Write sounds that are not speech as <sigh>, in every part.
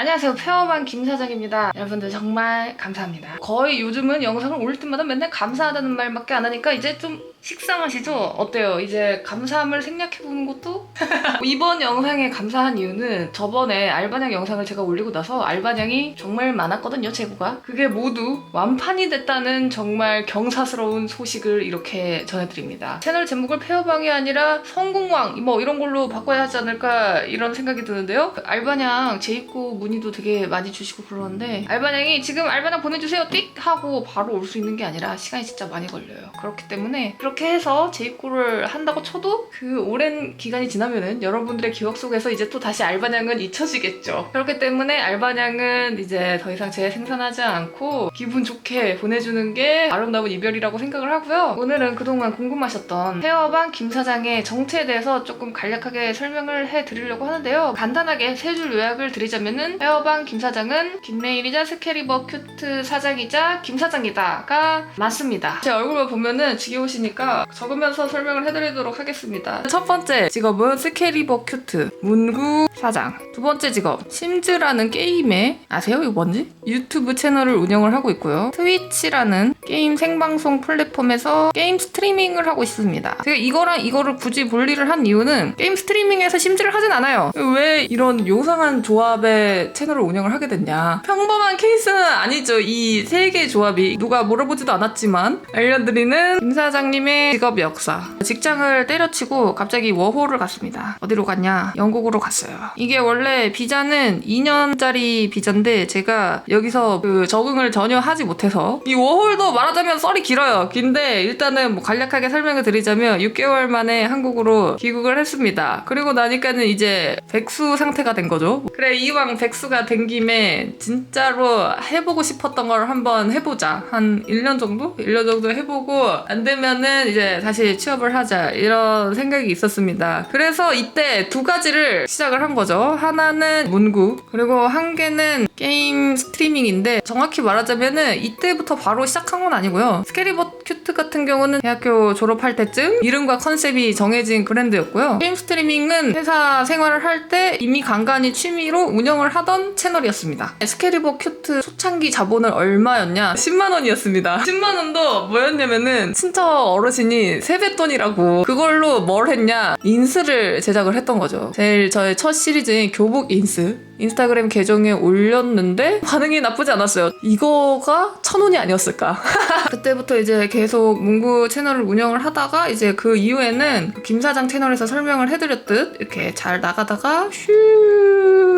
안녕하세요. 페어만 김 사장입니다. 여러분들 정말 감사합니다. 거의 요즘은 영상을 올릴 때마다 맨날 감사하다는 말밖에 안 하니까 이제 좀 식상하시죠? 어때요? 이제 감사함을 생략해보는 것도? <laughs> 이번 영상에 감사한 이유는 저번에 알바냥 영상을 제가 올리고 나서 알바냥이 정말 많았거든요, 재고가. 그게 모두 완판이 됐다는 정말 경사스러운 소식을 이렇게 전해드립니다. 채널 제목을 페어방이 아니라 성공왕 뭐 이런 걸로 바꿔야 하지 않을까 이런 생각이 드는데요. 알바냥 재입고 문의도 되게 많이 주시고 그러는데 알바냥이 지금 알바냥 보내주세요 띡 하고 바로 올 수 있는 게 아니라 시간이 진짜 많이 걸려요. 그렇기 때문에 그렇게 해서 재입고를 한다고 쳐도 그 오랜 기간이 지나면은 여러분들의 기억 속에서 이제 또 다시 알바냥은 잊혀지겠죠. 그렇기 때문에 알바냥은 이제 더 이상 재생산하지 않고 기분 좋게 보내주는 게 아름다운 이별이라고 생각을 하고요. 오늘은 그동안 궁금하셨던 헤어방 김 사장의 정체에 대해서 조금 간략하게 설명을 해드리려고 하는데요. 간단하게 세 줄 요약을 드리자면은 헤어방 김 사장은 김메일이자 스캐리버 큐트 사장이자 김 사장이다가 맞습니다. 제 얼굴만 보면은 지겨우시니까 적으면서 설명을 해드리도록 하겠습니다. 첫 번째 직업은 스캐리버 큐트 문구 사장. 두 번째 직업 심즈라는 게임에 아세요? 이거 뭔지? 유튜브 채널을 운영을 하고 있고요. 트위치라는 게임 생방송 플랫폼에서 게임 스트리밍을 하고 있습니다. 제가 이거랑 이거를 굳이 분리를 한 이유는 게임 스트리밍에서 심즈를 하진 않아요. 왜 이런 요상한 조합의 채널을 운영을 하게 됐냐? 평범한 케이스는 아니죠. 이 세 개의 조합이 누가 물어보지도 않았지만 알려드리는 김 사장님의 직업 역사. 직장을 때려치고 갑자기 워홀을 갔습니다. 어디로 갔냐? 영국으로 갔어요. 이게 원래 비자는 2년짜리 비자인데 제가 여기서 그 적응을 전혀 하지 못해서 이 워홀도 말하자면 썰이 길어요. 긴데 일단은 뭐 간략하게 설명을 드리자면 6개월 만에 한국으로 귀국을 했습니다. 그리고 나니까는 이제 백수 상태가 된 거죠. 그래 이왕 백수가 된 김에 진짜로 해보고 싶었던 걸 한번 해보자. 한 1년 정도? 1년 정도 해보고 안 되면은 이제 다시 취업을 하자. 이런 생각이 있었습니다. 그래서 이때 두 가지를 시작을 한 거죠. 하나는 문구, 그리고 한 개는 게임 스트리밍인데 정확히 말하자면은 이때부터 바로 시작한 건 아니고요. 스캐리버 큐트 같은 경우는 대학교 졸업할 때쯤 이름과 컨셉이 정해진 브랜드였고요. 게임 스트리밍은 회사 생활을 할 때 이미 간간히 취미로 운영을 하던 채널이었습니다. 스캐리버 큐트 초창기 자본은 얼마였냐? 10만 원이었습니다. <laughs> 10만 원도 뭐였냐면은 친척 어르신이 세뱃돈이라고 그걸로 뭘 했냐? 인스를 제작을 했던 거죠. 제일 저의 첫 시리즈인 교복 인스 인스타그램 계정에 올렸 는데 반응이 나쁘지 않았어요. 이거가 천 원이 아니었을까? <laughs> 그때부터 이제 계속 문구 채널을 운영을 하다가 이제 그 이후에는 김 사장 채널에서 설명을 해드렸듯 이렇게 잘 나가다가 휴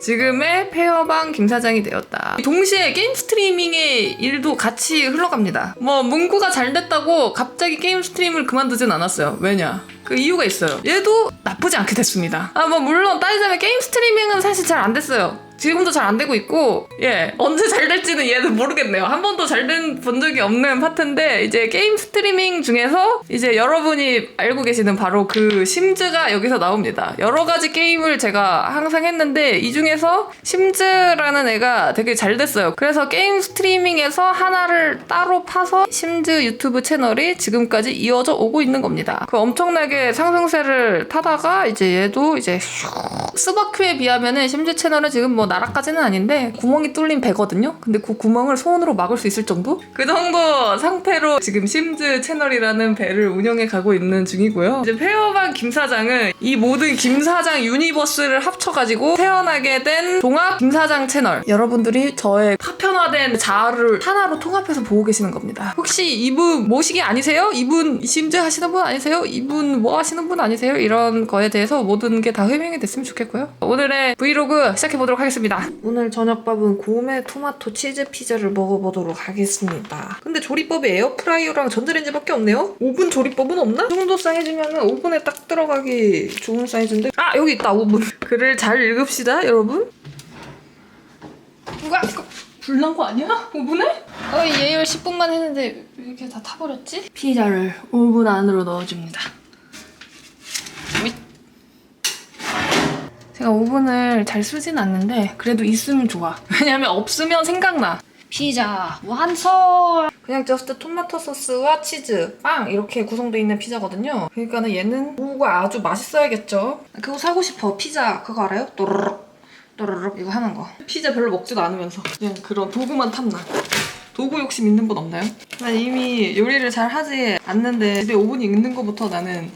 지금의 페어방 김 사장이 되었다. 동시에 게임 스트리밍의 일도 같이 흘러갑니다. 뭐 문구가 잘 됐다고 갑자기 게임 스트림을 그만두진 않았어요. 왜냐? 그 이유가 있어요. 얘도 나쁘지 않게 됐습니다. 아, 뭐, 물론 따지자면 게임 스트리밍은 사실 잘 안 됐어요. 지금도 잘 안 되고 있고, 예, 언제 잘 될지는 얘는 모르겠네요. 한 번도 잘 된 본 적이 없는 파트인데, 이제 게임 스트리밍 중에서 이제 여러분이 알고 계시는 바로 그 심즈가 여기서 나옵니다. 여러 가지 게임을 제가 항상 했는데, 이 중에서 심즈라는 애가 되게 잘 됐어요. 그래서 게임 스트리밍에서 하나를 따로 파서 심즈 유튜브 채널이 지금까지 이어져 오고 있는 겁니다. 그 엄청나게 상승세를 타다가 이제 얘도 이제 슉 스바큐에 비하면은 심즈 채널은 지금 뭐 나라까지는 아닌데 구멍이 뚫린 배거든요. 근데 그 구멍을 손으로 막을 수 있을 정도? 그 정도 상태로 지금 심즈 채널이라는 배를 운영해 가고 있는 중이고요. 이제 페어반 김 사장은 이 모든 김 사장 유니버스를 합쳐가지고 태어나게 된 종합 김 사장 채널. 여러분들이 저의 파편화된 자아를 하나로 통합해서 보고 계시는 겁니다. 혹시 이분 모시기 아니세요? 이분 심즈 하시는 분 아니세요? 이분 뭐 하시는 분 아니세요? 이런 거에 대해서 모든 게 다 해명이 됐으면 좋겠고요. 오늘의 브이로그 시작해 보도록 하겠습니다. 오늘 저녁밥은 고메 토마토 치즈 피자를 먹어보도록 하겠습니다. 근데 조리법이 에어프라이어랑 전자레인지밖에 없네요? 오븐 조리법은 없나? 이 정도 사이즈면 오븐에 딱 들어가기 좋은 사이즈인데 아 여기 있다 오븐 글을 잘 읽읍시다 여러분 누가 이거 불난 거 아니야? 오븐에? 어 예열 10분만 했는데 왜 이렇게 다 타버렸지? 피자를 오븐 안으로 넣어줍니다 제가 오븐을 잘 쓰진 않는데 그래도 있으면 좋아. <laughs> 왜냐면 없으면 생각나. 피자 완성! 그냥 저스트 토마토 소스와 치즈, 빵 이렇게 구성되어 있는 피자거든요. 그러니까는 얘는 뭐가 아주 맛있어야겠죠. 그거 사고 싶어. 피자 그거 알아요? 또르륵. 또르륵 이거 하는 거. 피자 별로 먹지도 않으면서 그냥 그런 도구만 탐나. 도구 욕심 있는 분 없나요? 난 이미 요리를 잘 하지 않는데 집에 오븐이 있는 거부터 나는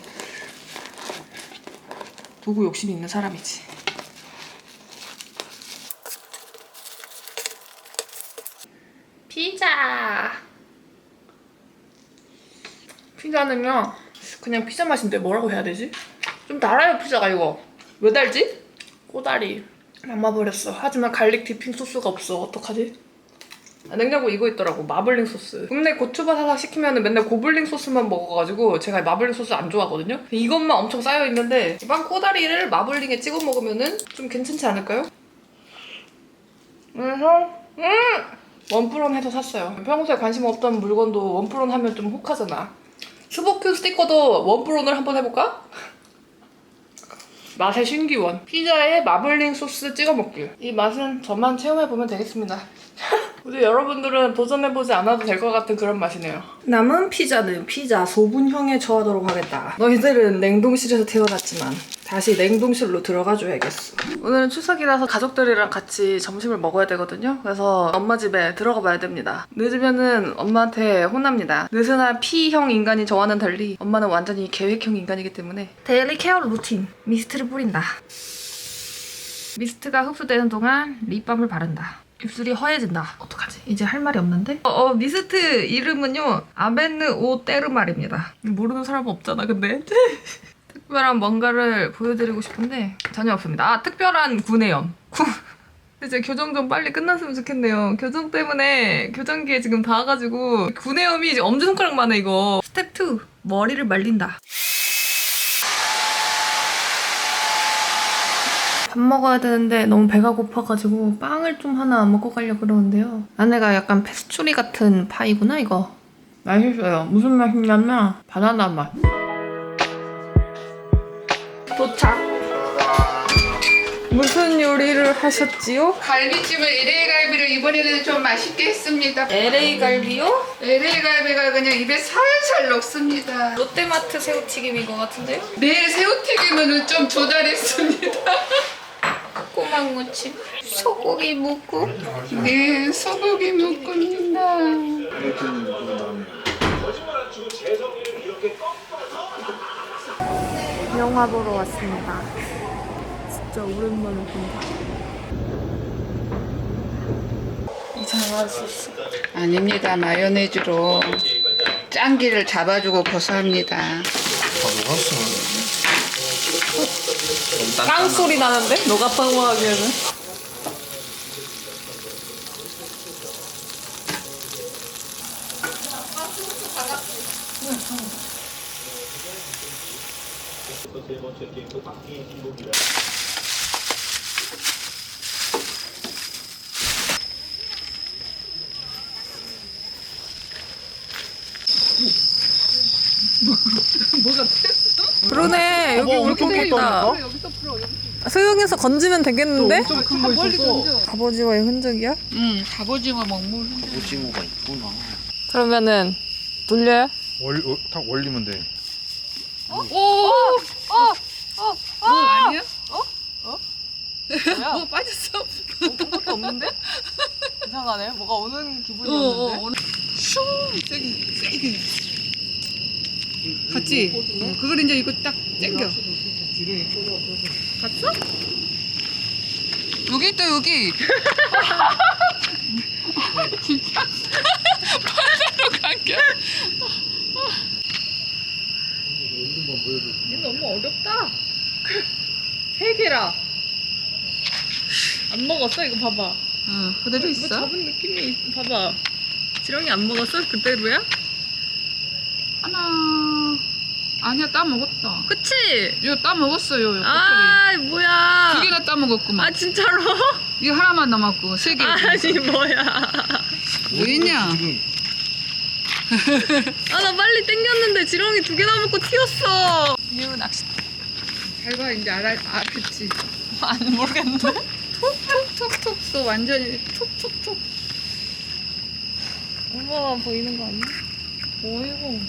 도구 욕심이 있는 사람이지. 피자. 피자는요 그냥 피자 맛인데 뭐라고 해야 되지? 좀 달아요 피자가 이거 왜 달지? 꼬다리 남아버렸어 하지만 갈릭 디핑 소스가 없어 어떡하지? 아, 냉장고 이거 있더라고 마블링 소스 국내 고추바 사서 시키면 맨날 고블링 소스만 먹어가지고 제가 마블링 소스 안 좋아하거든요 이것만 엄청 쌓여있는데 이번 꼬다리를 마블링에 찍어 먹으면 좀 괜찮지 않을까요? 그래서 음! 원프론 해서 샀어요. 평소에 관심 없던 물건도 원프론 하면 좀 혹하잖아. 스모크 스티커도 원프론을 한번 해볼까? 맛의 신기원. 피자에 마블링 소스 찍어 먹기. 이 맛은 저만 체험해보면 되겠습니다 근데 여러분들은 도전해보지 않아도 될 것 같은 그런 맛이네요. 남은 피자는 피자 소분형에 처하도록 하겠다. 너희들은 냉동실에서 태어났지만 다시 냉동실로 들어가 줘야겠어. 오늘은 추석이라서 가족들이랑 같이 점심을 먹어야 되거든요. 그래서 엄마 집에 들어가 봐야 됩니다. 늦으면은 엄마한테 혼납니다. 느슨한 P형 인간인 저와는 달리 엄마는 완전히 계획형 인간이기 때문에 데일리 케어 루틴 미스트를 뿌린다. 미스트가 흡수되는 동안 립밤을 바른다. 입술이 허해진다. 어떡하지? 이제 할 말이 없는데? 어, 어, 미스트 이름은요. 아벤느 오 때르말입니다. 모르는 사람 없잖아, 근데. <laughs> 특별한 뭔가를 보여드리고 싶은데 전혀 없습니다. 아, 특별한 구내염. 구... 이제 교정 좀 빨리 끝났으면 좋겠네요. 교정 때문에 교정기에 지금 다 와가지고 구내염이 이제 엄지손가락만 해 이거. 스텝 2 머리를 말린다. 밥 먹어야 되는데 너무 배가 고파가지고 빵을 좀 하나 먹고 가려고 그러는데요. 안에가 약간 페스츄리 같은 파이구나 이거. 맛있어요. 무슨 맛이냐면 바나나 맛. 도착. 무슨 요리를 하셨지요? 갈비찜을 LA 갈비를 이번에는 좀 맛있게 했습니다. LA 갈비요? LA 갈비가 그냥 입에 살살 녹습니다. 롯데마트 새우튀김인 것 같은데요? 내일 새우튀김은 좀 조달했습니다. <laughs> 꼬막 무침. 소고기 묵고. 네, 소고기 묵고입니다. 영화 보러 왔습니다. 진짜 오랜만에 본다. 아닙니다. 마요네즈로 짱기를 잡아주고 고소합니다. 빵 소리 나는데? 너가 빵 하기에는. 그러네. 여기 울컥이다 소용해서 건지면 되겠는데? 갑오징어의 흔적이야? 응, 갑오징어 먹물. 오징어가 있구나. 그러면은 돌려요? 월, 어, 딱 올리면 돼. 아니야? 뭐야? 뭐 빠졌어? 아무것도 없는데? <laughs> 이상하네 뭐가 오는 기분이 어, 어, 슝 세게 세게. 같이. 어, 그걸 이제 이거 딱 땡겨. 갔어? 여기 있다 여기. 진짜. 바다로 갈게. 얘 너무 어렵다 세 개라 안 먹었어 이거 봐봐 어, 그대로 이거 잡은 느낌이 있- 봐봐 지렁이 안 먹었어? 그대로야? 하나. 아니야 따 먹었다. 그치? 이거 따 먹었어요. 요아 뭐야 두 개나 따 먹었구만. 아 진짜로? <laughs> 이거 하나만 남았고 세 개. 아니 뭐야 뭐 했냐? 지금 아 나 빨리 땡겼는데 지렁이 두개 남았고 튀었어 이거 낚시 잘봐 이제 알아 알겠지. 안 모르겠는데? 톡톡톡 또 완전히 톡톡톡. 엄마만 보이는 거 아니야? 어이구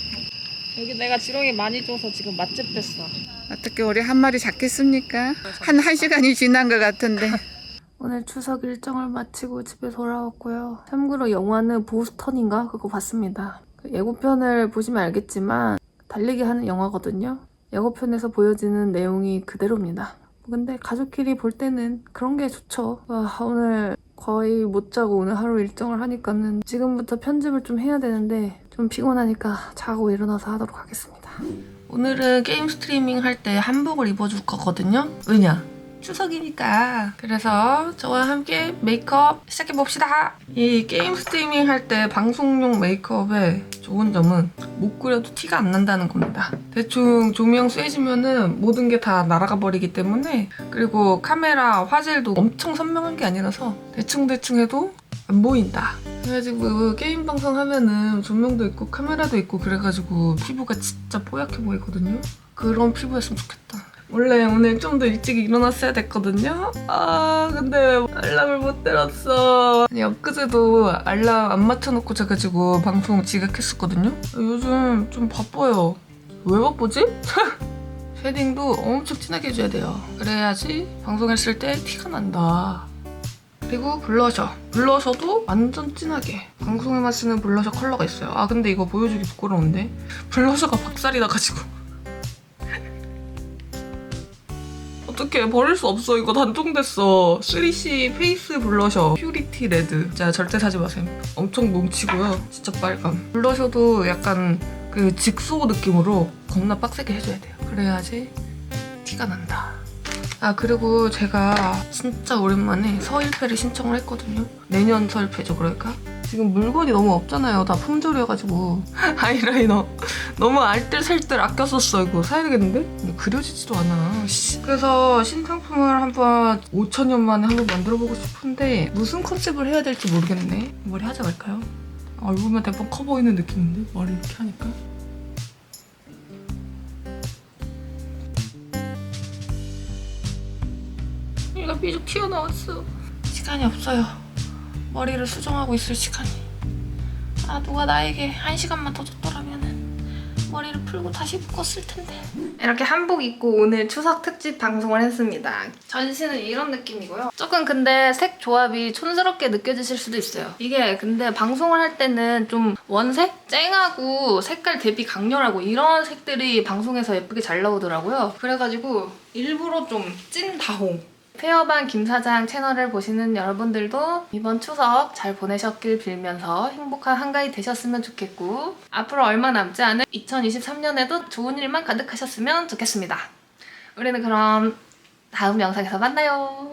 여기 내가 지렁이 많이 줘서 지금 맛집 됐어 어떻게 우리 한 마리 잡겠습니까? 한 한 시간이 지난 것 같은데. <laughs> 오늘 추석 일정을 마치고 집에 돌아왔고요. 참고로 영화는 보스턴인가 그거 봤습니다. 그 예고편을 보시면 알겠지만 달리기 하는 영화거든요. 예고편에서 보여지는 내용이 그대로입니다. 근데 가족끼리 볼 때는 그런 게 좋죠. 와, 오늘 거의 못 자고 오늘 하루 일정을 하니까는 지금부터 편집을 좀 해야 되는데 좀 피곤하니까 자고 일어나서 하도록 하겠습니다. 오늘은 게임 스트리밍 할 때 한복을 입어줄 거거든요. 왜냐? 추석이니까. 그래서 저와 함께 메이크업 시작해봅시다. 이 게임 스트리밍 할 때 방송용 메이크업의 좋은 점은 못 그려도 티가 안 난다는 겁니다. 대충 조명 쐬지면은 모든 게 다 날아가 버리기 때문에 그리고 카메라 화질도 엄청 선명한 게 아니라서 대충대충 해도 안 보인다. 그래가지고 게임 방송 하면은 조명도 있고 카메라도 있고 그래가지고 피부가 진짜 뽀얗게 보이거든요. 그런 피부였으면 좋겠다. 원래 오늘 좀 더 일찍 일어났어야 됐거든요. 아 근데 알람을 못 들었어. 아니 엊그제도 알람 안 맞춰놓고 자가지고 방송 지각했었거든요. 요즘 좀 바빠요. 왜 바쁘지? <laughs> 쉐딩도 엄청 진하게 해줘야 돼요. 그래야지 방송했을 때 티가 난다. 그리고 블러셔. 블러셔도 완전 진하게. 방송에만 쓰는 블러셔 컬러가 있어요. 아 근데 이거 보여주기 부끄러운데 블러셔가 박살이 나가지고. 어떻게 버릴 수 없어. 이거 단종됐어. 3C 페이스 블러셔 퓨리티 레드. 진짜 절대 사지 마세요. 엄청 뭉치고요. 진짜 빨감. 블러셔도 약간 그 직소 느낌으로 겁나 빡세게 해줘야 돼요. 그래야지 티가 난다. 아 그리고 제가 진짜 오랜만에 서일패를 신청을 했거든요. 내년 서일패죠 그러니까. 지금 물건이 너무 없잖아요. 다 품절이어가지고 <laughs> 아이라이너 너무 알뜰살뜰 아껴 썼어 이거 사야 되겠는데? 그려지지도 않아. 씨. 그래서 신상품을 한번 5천 년 만에 한번 만들어보고 싶은데 무슨 컨셉을 해야 될지 모르겠네. 머리 하지 말까요? 얼굴만 대박 커 보이는 느낌인데 머리 이렇게 하니까. 삐죽 튀어나왔어. 시간이 없어요. 머리를 수정하고 있을 시간이. 아 누가 나에게 한 시간만 더 줬더라면은 머리를 풀고 다시 묶었을 텐데. 이렇게 한복 입고 오늘 추석 특집 방송을 했습니다. 전신은 이런 느낌이고요. 조금 근데 색 조합이 촌스럽게 느껴지실 수도 있어요. 이게 근데 방송을 할 때는 좀 원색? 쨍하고 색깔 대비 강렬하고 이런 색들이 방송에서 예쁘게 잘 나오더라고요. 그래가지고 일부러 좀 찐 다홍 페어반 김사장 채널을 보시는 여러분들도 이번 추석 잘 보내셨길 빌면서 행복한 한가위 되셨으면 좋겠고 앞으로 얼마 남지 않은 2023년에도 좋은 일만 가득하셨으면 좋겠습니다. 우리는 그럼 다음 영상에서 만나요.